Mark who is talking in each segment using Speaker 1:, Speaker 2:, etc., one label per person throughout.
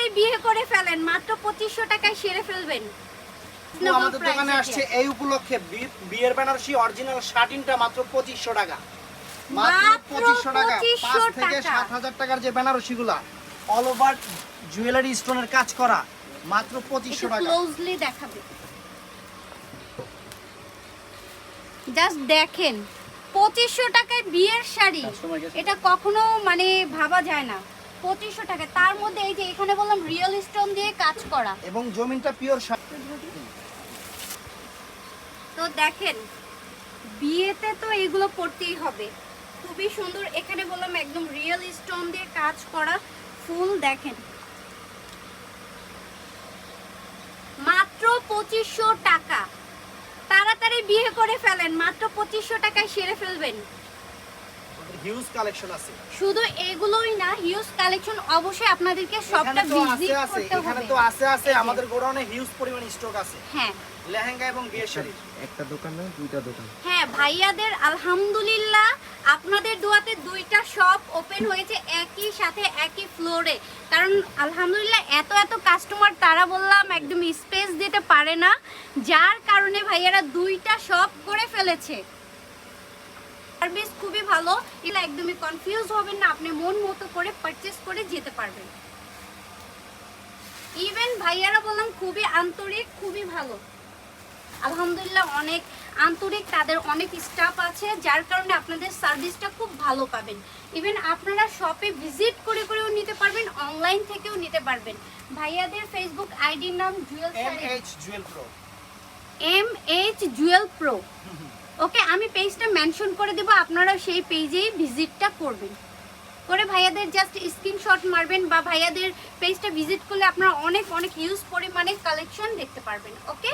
Speaker 1: তাড়াতাড়ি বিয়ে করে ফেলেন মাত্র পঁচিশশো টাকায় সেরে ফেলবেন।
Speaker 2: আমাদের দোকানে আসছে এই উপলক্ষে বিয়ের বেনারসি অরিজিনাল শার্টিনটা মাত্র পঁচিশশো টাকা। মাত্র পঁচিশশো টাকা।
Speaker 1: 2500
Speaker 2: পাঁচ থেকে
Speaker 1: টাকা।
Speaker 2: সাত হাজার টাকার যে বেনারসিগুলা অল ওভার জুয়েলারি স্টোনের কাজ করা মাত্র পঁচিশশো টাকা।
Speaker 1: ক্লোজলি দেখাবে। জাস্ট দেখেন পঁচিশশো টাকায় বিয়ের শাড়ি এটা কখনো মানে ভাবা যায় না। পঁচিশশো টাকা। তার মধ্যে এই যে এখানে বললাম রিয়েল স্টোন দিয়ে কাজ করা।
Speaker 2: এবং জমিনটা পিওর
Speaker 1: তো দেখেন বিয়েতে তো এগুলো পড়তেই হবে। খুবই সুন্দর এখানে বললাম একদম রিয়েল স্টোন দিয়ে কাজ করা ফুল দেখেন। মাত্র পঁচিশশো টাকা। তাড়াতাড়ি বিয়ে করে ফেলেন মাত্র পঁচিশশো টাকায় সেরে ফেলবেন।
Speaker 2: হিউজ কালেকশন আছে।
Speaker 1: শুধু এগুলোই না হিউজ কালেকশন অবশ্যই আপনাদেরকে সবটা ভিজিট করতে
Speaker 2: এখানে তো আছে আছে আমাদের গোডাউনে হিউজ পরিমাণ স্টক আছে।
Speaker 1: হ্যাঁ।
Speaker 2: লেহেঙ্গা এবং বিয়ের শাড়ি।
Speaker 3: একটা দোকান না দুইটা দোকান।
Speaker 1: হ্যাঁ ভাইয়াদের আলহামদুলিল্লাহ আপনাদের দোয়াতে দুইটা শপ ওপেন হয়েছে একই সাথে একই ফ্লোরে কারণ আলহামদুলিল্লাহ এত এত কাস্টমার তারা বললাম একদম স্পেস দিতে পারে না। যার কারণে ভাইয়ারা দুইটা শপ করে ফেলেছে। সার্ভিস খুবই ভালো। এটা একদমই কনফিউজ হবেন না আপনি মন মতো করে পারচেস করে যেতে পারবেন। ইভেন ভাইয়ারা বললাম খুবই আন্তরিক খুবই ভালো। আলহামদুলিল্লাহ অনেক আন্তরিক তাদের অনেক স্টাফ আছে যার কারণে আপনাদের সার্ভিসটা খুব ভালো পাবেন। ইভেন আপনারা শপে ভিজিট করে করেও নিতে পারবেন অনলাইন থেকেও নিতে পারবেন। ভাইয়াদের ফেসবুক আইডির নাম Jewel
Speaker 2: M H Jewel pro
Speaker 1: M H Jewel pro okay, আমি পেজটা মেনশন করে দেবো আপনারা সেই পেজেই ভিজিটটা করবেন। করে ভাইয়াদের জাস্ট স্ক্রিনশট মারবেন বা ভাইয়াদের পেজটা ভিজিট করলে আপনারা অনেক অনেক হিউজ পরিমাণে কালেকশন দেখতে পারবেন ওকে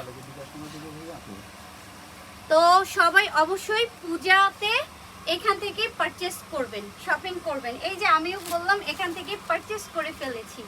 Speaker 1: তো সবাই অবশ্যই পূজাতে এখান থেকে পারচেস করবেন শপিং করবেন। এই যে আমিও বললাম, এখান থেকে পারচেস করে ফেলেছি।